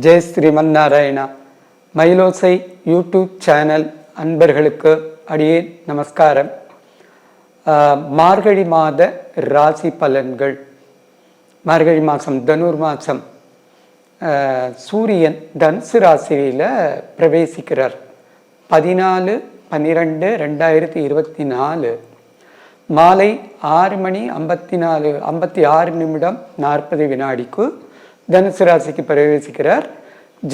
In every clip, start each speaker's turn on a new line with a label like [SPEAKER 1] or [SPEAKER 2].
[SPEAKER 1] Jai Srimannarayana. Mayilosai YouTube channel அன்பர்களுக்கு அடியே நமஸ்காரம். மார்கழி மாத ராசி பலன்கள். மார்கழி மாதம் தனுர் மாதம் சூரியன் தனுசு ராசியில் பிரவேசிக்கிறார். பதினாலு பன்னிரெண்டு ரெண்டாயிரத்தி இருபத்தி நாலு. மாலை ஆறு மணி ஐம்பத்தி நாலு ஐம்பத்தி ஆறு நிமிடம் நாற்பது வினாடிக்கு தனுசு ராசிக்கு பிரவேசிக்கிறார்.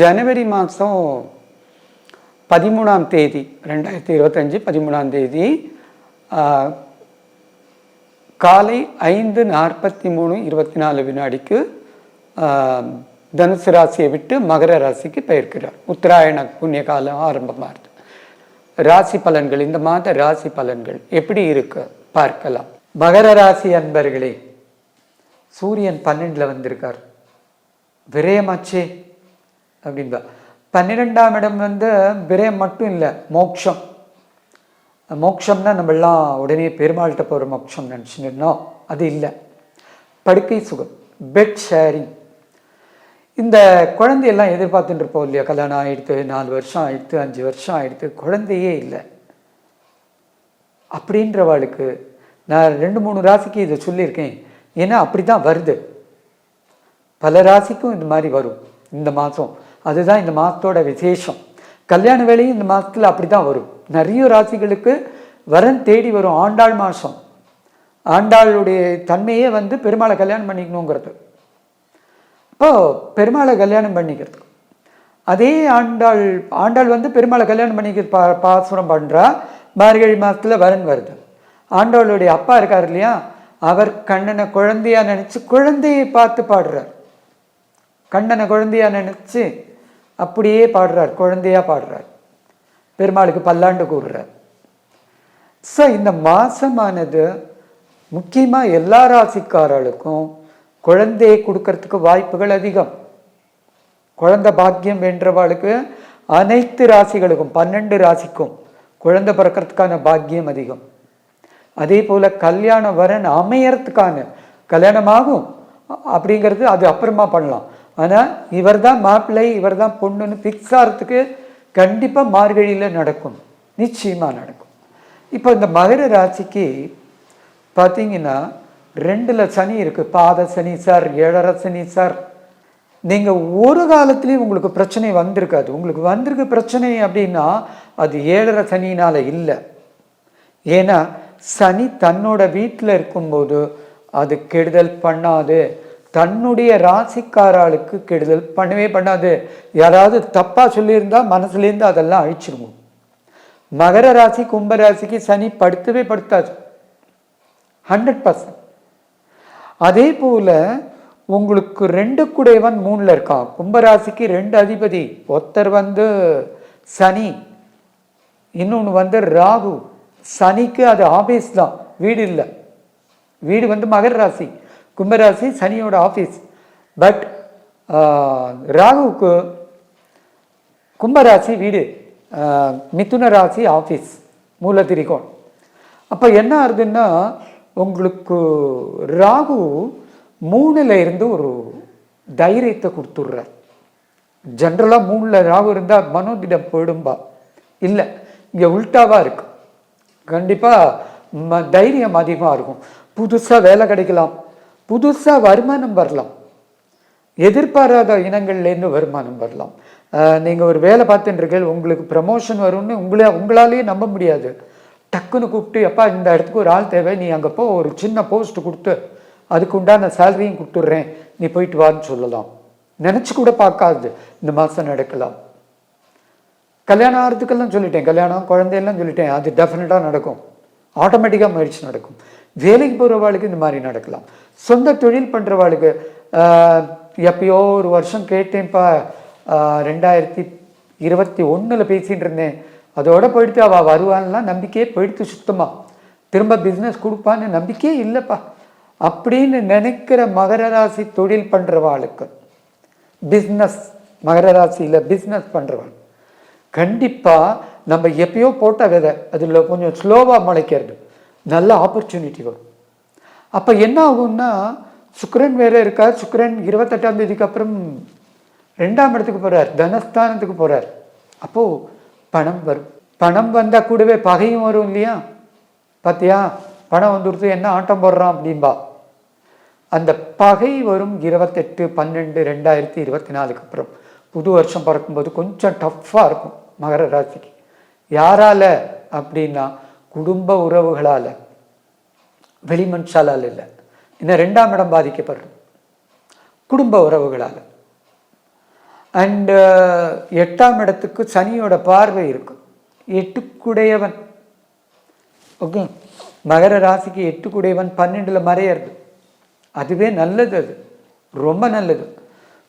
[SPEAKER 1] ஜனவரி மாதம் பதிமூணாம் தேதி ரெண்டாயிரத்தி இருபத்தஞ்சி பதிமூணாம் தேதி காலை ஐந்து நாற்பத்தி மூணு இருபத்தி நாலு வினாடிக்கு தனுசு ராசியை விட்டு மகர ராசிக்கு பெயர்க்கிறார். உத்தராயண புண்ணிய காலம் ஆரம்பமாகுது ராசி பலன்கள் இந்த மாத ராசி பலன்கள் எப்படி இருக்கு பார்க்கலாம். மகர ராசி அன்பர்களே சூரியன் பன்னெண்டில் வந்திருக்கார். விரயமாச்சே அப்படின்பா. பன்னிரெண்டாம் இடம் வந்து விரயம் மட்டும் இல்லை மோக்ஷம் மோக்ஷம்னா நம்மளாம் உடனே பெருமாள்கிட்ட போகிற மோட்சம் நினச்சிருந்தோம் அது இல்லை. படுக்கை சுகம் பெட் ஷேரிங் இந்த குழந்தையெல்லாம் எதிர்பார்த்துட்டு இருப்போம் இல்லையா? கல்யாணம் ஆகிடுத்து நாலு வருஷம் ஆயிடுத்து அஞ்சு வருஷம் ஆயிடுத்து குழந்தையே இல்லை. அப்படின்றவாளுக்கு நான் ரெண்டு மூணு ராசிக்கு இதை சொல்லியிருக்கேன். ஏன்னா அப்படி தான் வருது. பல ராசிக்கும் இந்த மாதிரி வரும் இந்த மாதம். அதுதான் இந்த மாதத்தோட விசேஷம். கல்யாண வேலையும் இந்த மாதத்தில் அப்படி தான் வரும். நிறைய ராசிகளுக்கு வரன் தேடி வரும் ஆண்டாள் மாதம். ஆண்டாளுடைய தன்மையே வந்து பெருமாளை கல்யாணம் பண்ணிக்கணுங்கிறது. இப்போது பெருமாளை கல்யாணம் பண்ணிக்கிறது. அதே ஆண்டாள் ஆண்டாள் வந்து பெருமாளை கல்யாணம் பண்ணிக்கிறது பா பாசுரம் பண்ணுறா மார்கழி மாதத்தில் வரன் வருது. ஆண்டாளுடைய அப்பா இருக்கார் இல்லையா? அவர் கண்ணனை குழந்தையாக நினச்சி குழந்தையை பார்த்து பாடுறார். கண்ணனை குழந்தையாக நினச்சி அப்படியே பாடுறார் குழந்தையாக பாடுறார். பெருமாளுக்கு பல்லாண்டு கூடுறார் ஸோ இந்த மாதமானது முக்கியமாக எல்லா ராசிக்காரர்களுக்கும் குழந்தையை கொடுக்கறதுக்கு வாய்ப்புகள் அதிகம். குழந்தை பாக்கியம் வென்றவாளுக்கு அனைத்து ராசிகளுக்கும் பன்னெண்டு ராசிக்கும் குழந்தை பிறக்கிறதுக்கான பாக்கியம் அதிகம். அதே போல் கல்யாண வரன் அமையறதுக்கான கல்யாணமாகும் அப்படிங்கிறது அது அப்புறமா பண்ணலாம். ஆனால் இவர் தான் மாப்பிள்ளை இவர் தான் பொண்ணுன்னு ஃபிக்ஸ் ஆகிறதுக்கு கண்டிப்பாக மார்கழியில் நடக்கும். நிச்சயமாக நடக்கும். இப்போ இந்த மகர ராசிக்கு பார்த்தீங்கன்னா ரெண்டில் சனி இருக்குது பாத சனி சார் ஏழரை சனி சார். நீங்கள் ஒரு காலத்துலேயும் உங்களுக்கு பிரச்சனை வந்திருக்காது. உங்களுக்கு வந்திருக்க பிரச்சனை அப்படின்னா அது ஏழரை சனினால் இல்லை. ஏன்னா சனி தன்னோட வீட்டில் இருக்கும்போது அது கெடுதல் பண்ணாது. தன்னுடைய ராசிக்காராளுக்கு கெடுதல் பண்ணவே பண்ணாது. யாராவது தப்பாக சொல்லியிருந்தா மனசுலேருந்து அதெல்லாம் அழிச்சிருவோம். மகர ராசி கும்ப ராசிக்கு சனி படுத்தவே படுத்தாது. ஹண்ட்ரட் பர்சன்ட் அதே போல் உங்களுக்கு ரெண்டு குடைவன் மூணில் இருக்கான் கும்பராசிக்கு ரெண்டு அதிபதி. ஒருத்தர் வந்து சனி இன்னொன்று வந்து ராகு. சனிக்கு அது ஆபீஸ் தான். வீடு இல்லை. வீடு வந்து மகர ராசி. கும்பராசி சனியோட ஆஃபீஸ் பட் ராகுவுக்கு கும்பராசி வீடு மிதுன ராசி ஆஃபீஸ் மூலத்திரிகோண் அப்போ என்ன ஆகுதுன்னா உங்களுக்கு ராகு மூணில் இருந்து ஒரு தைரியத்தை கொடுத்துட்றார். ஜென்ரலாக மூணில் ராகு இருந்தால் மனோதிடம் போயிடும்பா. இல்லை இங்கே உல்டாவாக இருக்குது கண்டிப்பாக ம தைரியம் அதிகமாக இருக்கும். புதுசாக வேலை கிடைக்கலாம். புதுசாக வருமானம் வரலாம். எதிர்பாராத இனங்கள்லேருந்து வருமானம் வரலாம். நீங்கள் ஒரு வேலை பார்த்துட்டு இருக்கீங்க உங்களுக்கு ப்ரமோஷன் வரும்னு உங்களே உங்களாலேயே நம்ப முடியாது. டக்குன்னு கூப்பிட்டு அப்பா இந்த இடத்துக்கு ஒரு ஆள் தேவை நீ அங்கே போ ஒரு சின்ன போஸ்ட் கொடுத்து அதுக்கு உண்டான சேலரியும் கொடுத்துட்றேன் நீ போயிட்டு வான்னு சொல்லலாம். நினச்சி கூட பார்க்காது இந்த மாதம் நடக்கலாம். கல்யாணம் ஆகிறதுக்கெல்லாம் சொல்லிட்டேன் கல்யாணம் குழந்தையெல்லாம் சொல்லிட்டேன் அது டெஃபினட்டாக நடக்கும். ஆட்டோமேட்டிக்காக முயற்சி நடக்கும். வேலைக்கு போகிறவாளுக்கு இந்த மாதிரி நடக்கலாம். சொந்த தொழில் பண்ணுறவாளுக்கு எப்பயோ ஒரு வருஷம் கேட்டேன்ப்பா. ரெண்டாயிரத்தி இருபத்தி ஒன்றில் பேசிகிட்டு இருந்தேன். அதோட போயிடுத்து அவள் வருவான்லாம் நம்பிக்கையே போயிடுத்து சுத்தமாக திரும்ப பிஸ்னஸ் கொடுப்பான்னு நம்பிக்கையே இல்லைப்பா. அப்படின்னு நினைக்கிற மகர ராசி தொழில் பண்ணுறவாளுக்கு பிஸ்னஸ் மகர ராசியில் பிஸ்னஸ் பண்ணுறவன் கண்டிப்பாக நம்ம எப்பயோ போட்ட விதை அதில் கொஞ்சம் ஸ்லோவாக முளைக்கிறது. நல்ல ஆப்பர்ச்சுனிட்டி வரும். அப்போ என்ன ஆகும்னா சுக்கரன் வேறு இருக்கார். சுக்கரன் இருபத்தெட்டாம் தேதிக்கு அப்புறம் ரெண்டாம் இடத்துக்கு போகிறார் தனஸ்தானத்துக்கு போகிறார் அப்போது பணம் வரும். பணம் வந்தால் கூடவே பகையும் வரும் இல்லையா? பார்த்தியா பணம் வந்துடுத்து என்ன ஆட்டம் போடுறான் அப்படின்பா. அந்த பகை வரும் இருபத்தெட்டு பன்னெண்டு ரெண்டாயிரத்தி இருபத்தி நாலுக்கு அப்புறம். புது வருஷம் பிறக்கும்போது கொஞ்சம் டஃப்பாக இருக்கும் மகர ராசிக்கு. யாரால அப்படின்னா குடும்ப உறவுகளால். வெளிமனுஷாலால் இல்லை. இன்னும் ரெண்டாம் இடம் பாதிக்கப்படுறது குடும்ப உறவுகளால். அண்டு uh, எட்டாம் இடத்துக்கு சனியோட பார்வை இருக்கும். எட்டுக்குடையவன். ஓகே மகர ராசிக்கு எட்டுக்குடையவன் பன்னெண்டில் மறையிறது. அதுவே நல்லது அது. ரொம்ப நல்லது.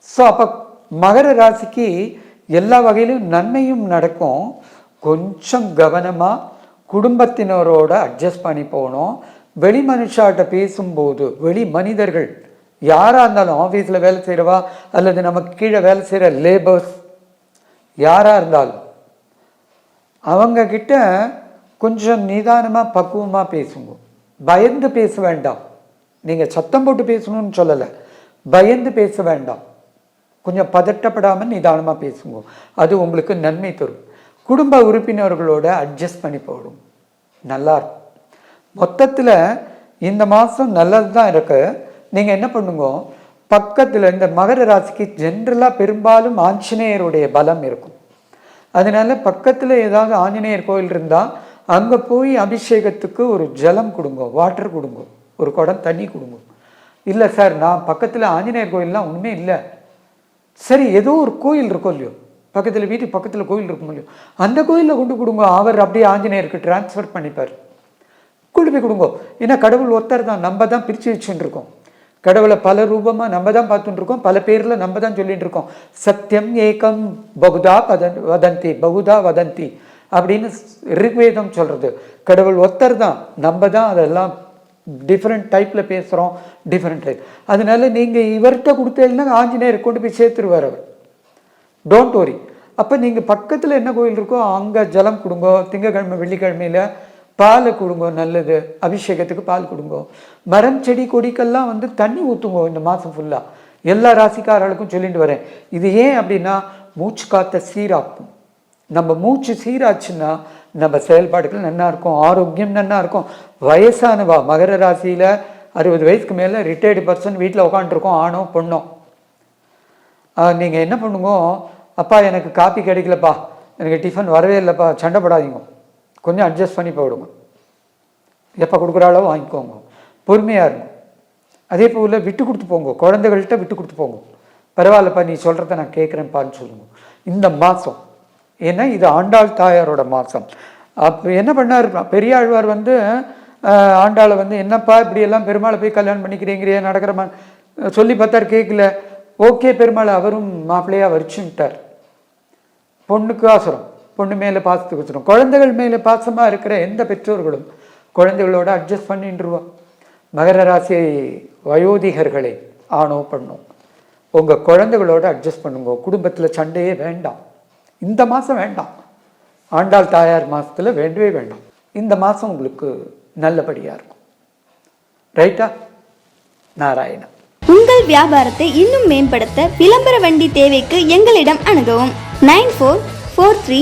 [SPEAKER 1] ஸோ அப்போ மகர ராசிக்கு எல்லா வகையிலும் நன்மையும் நடக்கும். கொஞ்சம் கவனமாக குடும்பத்தினரோட அட்ஜஸ்ட் பண்ணி போகணும். வெளி மனுஷாட்ட பேசும்போது வெளி மனிதர்கள் யாராக இருந்தாலும் ஆஃபீஸில் வேலை செய்கிறவா அல்லது நமக்கு கீழே வேலை செய்கிற லேபர்ஸ் யாராக இருந்தாலும் அவங்கக்கிட்ட கொஞ்சம் நிதானமாக பக்குவமாக பேசுங்க. பயந்து பேச வேண்டாம். நீங்கள் சத்தம் போட்டு பேசணும்னு சொல்லலை. பயந்து பேச வேண்டாம். கொஞ்சம் பதட்டப்படாமல் நிதானமாக பேசுங்க. அது உங்களுக்கு நன்மை தரும். குடும்ப உறுப்பினர்களோட அட்ஜஸ்ட் பண்ணி போடும். நல்லா இருக்கும். மொத்தத்தில் இந்த மாதம் நல்லது தான் இருக்குது நீங்கள் என்ன பண்ணுங்க? பக்கத்தில் இந்த மகர ராசிக்கு ஜென்ரலாக பெரும்பாலும் ஆஞ்சநேயருடைய பலம் இருக்கும். அதனால பக்கத்தில் ஏதாவது ஆஞ்சநேயர் கோயில் இருந்தால் அங்கே போய் அபிஷேகத்துக்கு ஒரு ஜலம் கொடுங்க வாட்டர் கொடுங்க ஒரு குடம் தண்ணி கொடுங்க. இல்லை சார் நான் பக்கத்தில் ஆஞ்சநேயர் கோயில்லாம் ஒன்றுமே இல்லை. சரி ஏதோ ஒரு கோயில் இருக்கும் இல்லையோ? பக்கத்தில் வீட்டுக்கு பக்கத்தில் கோயில் இருக்கும் இல்லையோ? அந்த கோயிலில் கொண்டு கொடுங்க அவர் அப்படியே ஆஞ்சநேயருக்கு டிரான்ஸ்ஃபர் பண்ணிப்பார். கொண்டு போய் கொடுங்க. ஏன்னா கடவுள் ஒருத்தர் தான். நம்ம தான் பிரித்து வச்சுட்டு இருக்கோம் கடவுளை பல ரூபமாக நம்ம தான் பார்த்துட்டு இருக்கோம் பல பேரில் நம்ம தான் சொல்லிட்டு இருக்கோம் சத்தியம் ஏகம் பகுதா வதன் வதந்தி பகுதா வதந்தி அப்படின்னு ரிக்வேதம் சொல்கிறது கடவுள் ஒருத்தர் தான். நம்ம தான் அதெல்லாம் டிஃப்ரெண்ட் டைப்பில் பேசுகிறோம் டிஃப்ரெண்ட் டைப் அதனால நீங்கள் இவர்கிட்ட கொடுத்தீங்கன்னா ஆஞ்சநேயர் கொண்டு போய் சேர்த்துருவார் அவர். டோன்ட் வரி அப்போ நீங்கள் பக்கத்தில் என்ன கோயில் இருக்கோ அங்கே ஜலம் கொடுங்க. திங்கக்கிழமை வெள்ளிக்கிழமையில் பால் கொடுங்க நல்லது. அபிஷேகத்துக்கு பால் கொடுங்க. மரம் செடி கொடிக்கெல்லாம் வந்து தண்ணி ஊற்றுங்க இந்த மாதம் ஃபுல்லாக எல்லா ராசிக்காரர்களுக்கும் சொல்லிட்டு வரேன். இது ஏன் அப்படின்னா மூச்சு காத்த சீராக்கும். நம்ம மூச்சு சீராச்சுன்னா நம்ம செயல்பாடுகள் நல்லா இருக்கும் ஆரோக்கியம் நல்லா இருக்கும். வயசானவா மகர ராசியில் அறுபது வயசுக்கு மேலே ரிட்டையர்டு பர்சன் வீட்டில் உட்காந்துருக்கோம் ஆணோ பொண்ணோ. நீங்கள் என்ன பண்ணுங்க அப்பா எனக்கு காப்பி கிடைக்கலப்பா. எனக்கு டிஃபன் வரவே இல்லைப்பா. சண்டை படாதீங்க. கொஞ்சம் அட்ஜஸ்ட் பண்ணி போயிடுங்க எப்போ கொடுக்குறாளோ வாங்கிக்கோங்க. பொறுமையாக இருங்க. அதே போல் விட்டு கொடுத்து போங்க. குழந்தைகள்கிட்ட விட்டு கொடுத்து போங்க. பரவாயில்லப்பா நீ சொல்கிறத நான் கேட்குறேன்ப்பான்னு சொல்லுங்க. இந்த மாதம் ஏன்னா இது ஆண்டாள் தாயாரோட மாதம் அப்போ என்ன பண்ணார்? பெரியாழ்வார் வந்து ஆண்டாளை வந்து என்னப்பா இப்படியெல்லாம் பெருமாளை போய் கல்யாணம் பண்ணிக்கிறீங்கிறியே நடக்கிறமா சொல்லி பார்த்தார் கேட்கல ஓகே பெருமாள் அவரும் மாப்பிள்ளையாக வரிச்சுட்டார் பொண்ணுக்கு ஆசுரம் பொண்ணு மேலே பாசத்துக்கு வச்சிடும் குழந்தைகள் மேலே பாசமாக இருக்கிற எந்த பெற்றோர்களும் குழந்தைகளோட அட்ஜஸ்ட் பண்ணிட்டுருவா மகர ராசி வயோதிகர்களை ஆணோ பண்ணும் உங்கள் குழந்தைகளோட அட்ஜஸ்ட் பண்ணுங்க. குடும்பத்தில் சண்டையே வேண்டாம். இந்த மாதம் வேண்டாம். ஆண்டாள் தாயார் மாதத்தில் வேண்டவே வேண்டாம். இந்த மாதம் உங்களுக்கு நல்லபடியாக இருக்கும். ரைட்டா நாராயணன்
[SPEAKER 2] உங்கள் வியாபாரத்தை இன்னும் மேம்படுத்த விளம்பர வண்டி தேவைக்கு எங்களிடம் அணுகவும். Nine four four three